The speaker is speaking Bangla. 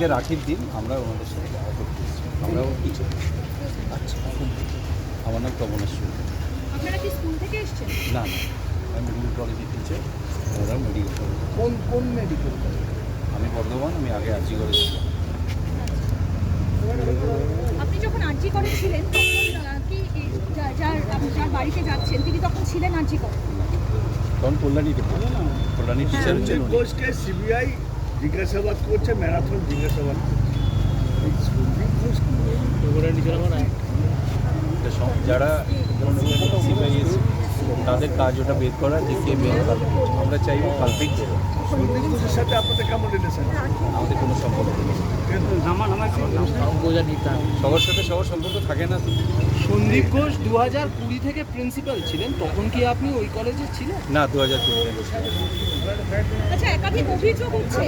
আজকে রাখির দিন আমরা ওনাদের সাথে দেখা করতে এসেছি। আমরা ওর কিছু আচ্ছা আমার নাম কমলেশ্বর আপনারা কি স্কুল থেকে এসেছেন? না না আমি মেডিকেল কলেজের টিচার ওরা মেডিকেল কলেজ। কোন কোন মেডিকেল কলেজ? আমি বর্ধমান আমি আগে আর্জি করেছিলাম আপনি যখন আর্জি করেছিলেন তখন কি যার বাড়িতে যাচ্ছেন তিনি তখন ছিলেন আর্জি করে তখন কল্যাণীতে পড়তাম। কল্যাণী টিচার সিবিআই জিজ্ঞাসাবাদ করছে ম্যারাথন জিজ্ঞাসাবাদ করছে। যারা তাদের কাজ ওটা বের করা যে কে মেন কালপিট আমরা চাইব ঘোষের সাথে আপনাদের কেমন রিলেশন আমাদের কোনো সম্পর্ক নেই। সবার সাথে সবার সম্পর্ক থাকে না। সন্দীপ ঘোষ দু হাজার কুড়ি থেকে প্রিন্সিপাল ছিলেন তখন কি আপনি ওই কলেজে ছিলেন? না দু হাজার কুড়ি থেকে। আচ্ছা একাধিক অভিযোগ উঠছে।